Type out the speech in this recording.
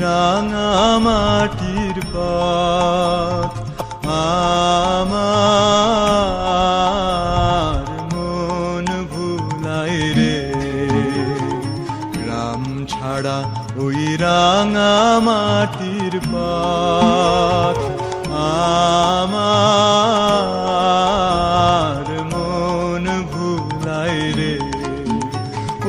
রাঙা মাটির পথ। আমার মন ভুলাই রে। গ্রাম ছাড়া ওই রাঙা মাটির পথ। আমার